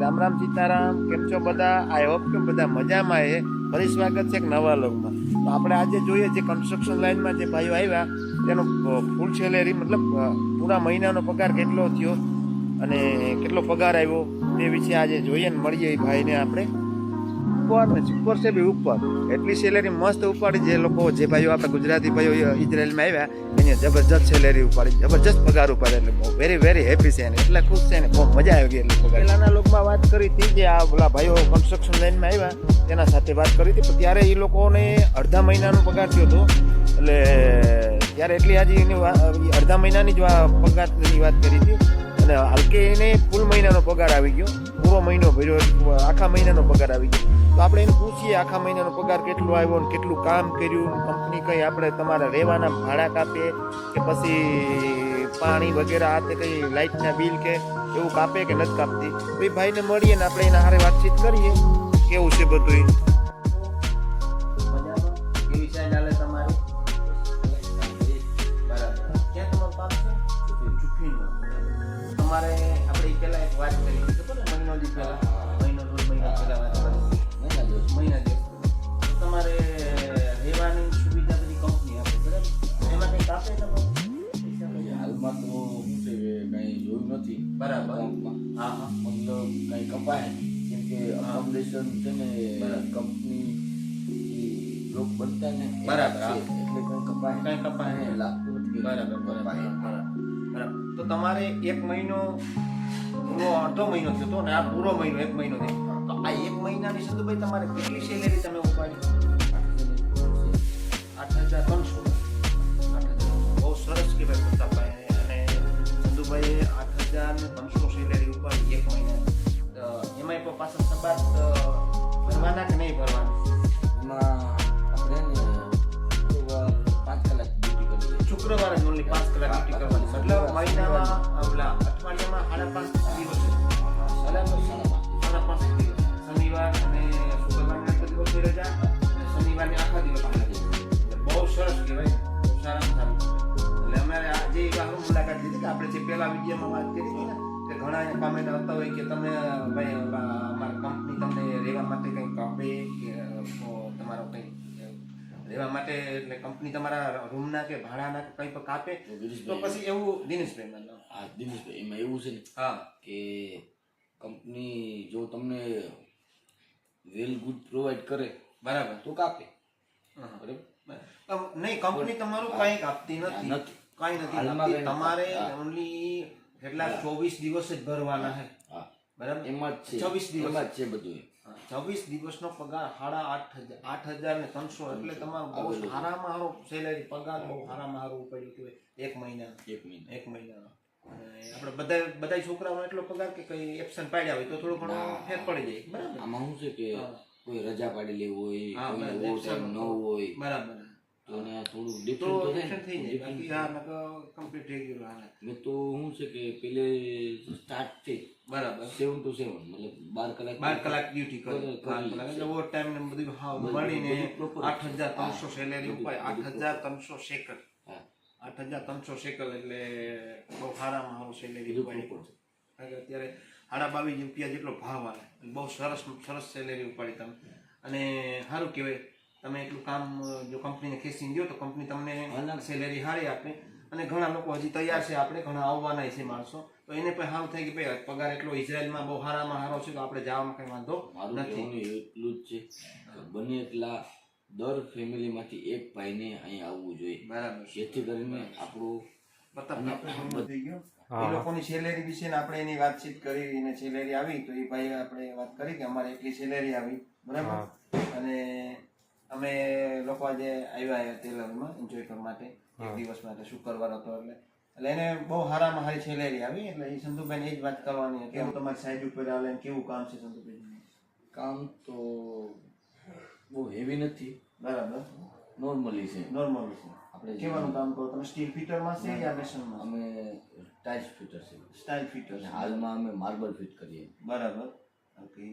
રામ રામ સીતારામ, કેમ છો બધા? આઈ હોપ કે બધા મજામાં એ ફરી સ્વાગત છે એક નવા લગમાં તો આપણે આજે જોઈએ જે કન્સ્ટ્રક્શન લાઇનમાં જે ભાઈઓ આવ્યા, તેનો ફૂલ સેલેરી મતલબ પૂરા મહિનાનો પગાર કેટલો થયો અને કેટલો પગાર આવ્યો તે વિશે આજે જોઈએ ને મળીએ એ ભાઈને આપણે. ઉપર ને ઉપર છે બી ઉપર. એટલી સેલેરી મસ્ત ઉપાડી જે લોકો, જે ભાઈઓ આપણે ગુજરાતી ભાઈઓ ઇઝરાયલમાં આવ્યા, એને જબરજસ્ત સેલેરી ઉપાડી, જબરજસ્ત પગાર ઉપાડે એટલે બહુ વેરી વેરી હેપી છે ને એટલે ખુશ છે ને બહુ મજા આવી ગઈ એટલે પગાર. પહેલાના લોકમાં વાત કરી હતી જે આ પેલા ભાઈઓ કન્સ્ટ્રક્શન લાઈનમાં આવ્યા, તેના સાથે વાત કરી હતી, પણ ત્યારે એ લોકોને અડધા મહિનાનો પગાર થયો હતો. એટલે ત્યારે એટલી આજે એની અડધા મહિનાની જ પગારની વાત કરી હતી. અને હલકે એને ફૂલ મહિનાનો પગાર આવી ગયો. પૂરો મહિનો ભર્યો આખા મહિનાનો પગાર આવી ગયો. તો આપણે એને પૂછીએ આખા મહિનાનો પગાર કેટલો આવ્યો ને કેટલું કામ કર્યું કંપની કંઈ આપણે તમારા રહેવાના ભાડા કાપે કે પછી પાણી વગેરે આ તે કંઈ લાઇટના બિલ કે એવું કાપે કે નથી કાપતી? તો એ ભાઈને મળીએ ને આપણે એના હારે વાતચીત કરીએ. કેવું છે બધું ચૂંટણીનું. તમારે આપણે પહેલાં એક વાત કરી હતી ખબર ને મહિનો દી પહેલા મહિનો દોઢ મહિના પહેલા વાત કરી. મહિના દિવસ તો તમારે રહેવાની સુવિધા બધી કંપની આપે બરાબર? એમાં કંઈક આપે તમારે? હાલમાં તો શું છે કઈ જોયું નથી. બરાબર. હા હા. મતલબ કંઈ કપાય કેમ કે અકોમોડેશન છે ને. કંપની લોક બનતા ને બરાબર, એટલે કંઈ કપાય કંઈ કપાય. લાગતું નથી બરાબર. બરાબર. બરાબર તો તમારે એક મહિનો પૂરો અડધો મહિનો થયો હતો ને આ પૂરો મહિનો, એક મહિનો થયો. તો આ એક મહિનાની સંધુભાઈ તમારે કેટલી સેલેરી તમે ઉપાડી આઠ હજાર ત્રણસો બહુ સરસ કહેવાય પ્રતાપભાઈ. અને સંધુભાઈએ આઠ હજાર ત્રણસો સેલેરી ઉપાડી એક મહિના. એમાં એમાંય પાછા સબાત સાડા પાંચ દિવસ સાડા શનિવાર અને શુક્રવારની આખા દિવસની રજા અને શનિવારની આખા દિવસ રજા બહુ સરસ કહેવાય બહુ એટલે અમારે આ જે વાહનો મુલાકાત લીધી આપણે જે પહેલા વિડીયોમાં વાત કરી હતી ને કે ઘણા કમેન્ટ આવતા હોય કે તમે ભાઈ અમારી કંપની તમને રહેવા માટે કંઈ રહેવા માટે એટલે કંપની તમારા રૂમના કે ભાડાના કે કંઈ પણ કાપે તો પછી એવું દિનેશભાઈ માનો હા દિનેશભાઈ એમાં એવું છે ને હા. કે કંપની જો તમને વેલ ગુડ પ્રોવાઈડ કરે બરાબર. તો કાપે. બરાબર? નહીં કંપની તમારું કંઈ કાપતી નથી. કંઈ નથી તમારે ઓનલી કેટલા ચોવીસ દિવસ જ ભરવાના છે. હા. બરાબર? એમાં જ છે. ચોવીસ દિવસ. જ છે બધું. ચોવીસ દિવસનો પગાર સાડા આઠ હજાર આઠ હજાર ને ત્રણસો એટલે તમારો બહુ સારામાં સારો સેલેરી પગાર બહુ સારામાં સારું ઉપાડ્યું કહેવાય એક મહિના. એક મહિના. એક મહિનાનો. આપણે બધા બધા છોકરાઓનો એટલો પગાર કે કઈ એપ્સન પાડ્યા હોય તો થોડો ઘણો ફેર પડી જાય. બરાબર. આમાં શું છે કે કોઈ રજા પાડેલી હોય હા, કોઈને બરાબર. ઓવર ટાઈમ ન હોય. બરાબર. તો થોડું ડિફરન્ટ તો થઈ જાય. બાકી આ તો કમ્પ્લીટ રેગ્યુલર હાલે મેં તો શું છે કે પેલે સ્ટાર્ટથી બરાબર. સેવન ટુ સેવન મતલબ બાર કલાક બાર કલાક ડ્યુટી કરી. કરી- બાર કલાક. એટલે ઓવર ટાઈમ ને બધું બધું- મળીને આઠ હજાર ત્રણસો સેલેરી ઉપાય. આઠ હજાર ત્રણસો સેકલ આઠ હજાર ત્રણસો સેકલ એટલે બહુ સારામાં સારું સેલેરી ઉપાડી કારણ કે અત્યારે સાડા બાવીસ રૂપિયા જેટલો ભાવ આવે બહુ સરસ સરસ સેલેરી ઉપાડી તમે. અને સારું કહેવાય તમે એટલું કામ જો કંપનીને ખેંચી દો તો કંપની તમને અલગ. સેલેરી સારી આપે. અને ઘણા લોકો હજી તૈયાર છે આપણે ઘણા આવવાના છે માણસો. તો એને પણ સારું થાય કે ભાઈ પગાર એટલો ઇઝરાયલમાં બહુ સારામાં સારો છે તો આપણે જવામાં કંઈ વાંધો નથી. એટલું જ છે બને એટલા દર ફેમિલીમાંથી એક ભાઈને અહીં આવવું જોઈએ. બરાબર. જેથી કરીને આપણું થઈ ગયું. એ લોકોની સેલેરી વિશે ને આપણે એની વાતચીત કરી અને સેલેરી આવી તો એ ભાઈ આપણે વાત કરી કે અમારે એટલી સેલેરી આવી. બરાબર? અને અમે લોકો આજે આવ્યા તે તેલંગમાં એન્જોય કરવા માટે. એક દિવસ માટે શુક્રવાર હતો એટલે. એટલે એને બહુ સારામાં સારી સેલેરી આવી એટલે એ સંધુભાઈ એ જ વાત કરવાની કે કેવું તમારી સાઈડ ઉપર આવે ને કેવું કામ છે સંધુભાઈ કામ તો બહુ હેવી નથી. બરાબર. નોર્મલી છે. નોર્મલ છે. આપણે કેવાનું કામ કરો તમે? સ્ટીલ ફિટરમાં છે યા મેશનમાં અમે ટાઇલ્સ ફિટર છે. સ્ટાઇલ ફિટર હાલમાં અમે માર્બલ ફિટ કરીએ. બરાબર. ઓકે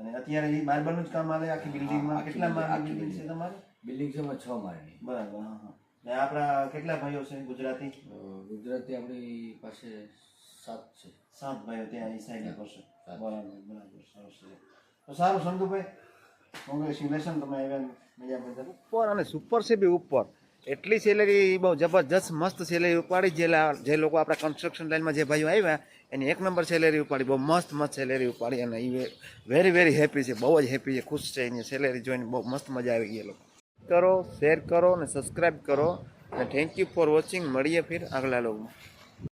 અને અત્યારે એ માર્બલનું જ કામ આવે? આખી બિલ્ડિંગમાં કેટલા માળની બિલ્ડિંગ છે તમારે? બિલ્ડિંગ છે છ માળની. બરાબર હા હા. ને આપણા કેટલા ભાઈઓ છે ગુજરાતી? ગુજરાતી આપણી પાસે સાત છે. સાત ભાઈઓ ત્યાં એ સાઈડ કરશે બરાબર બરાબર સરસ છે. તો સારું સંતુભાઈ. કોંગ્રેચ્યુલેશન તમે આવ્યા મજા બધા ઉપર અને સુપર છે બી ઉપર. એટલી સેલેરી બહુ જબરજસ્ત મસ્ત સેલેરી ઉપાડી જે જે લોકો આપણા કન્સ્ટ્રક્શન લાઈનમાં જે ભાઈઓ આવ્યા, એની એક નંબર સેલેરી ઉપાડી, બહુ મસ્ત મસ્ત સેલેરી ઉપાડી અને એ વેરી વેરી હેપી છે, બહુ જ હેપી છે, ખુશ છે એની સેલેરી જોઈને બહુ મસ્ત મજા આવી ગઈ લોકો. કરો શેર કરો અને સબસ્ક્રાઈબ કરો. અને થેન્ક યુ ફોર વોચિંગ મળીએ ફિર આગલા લોગમાં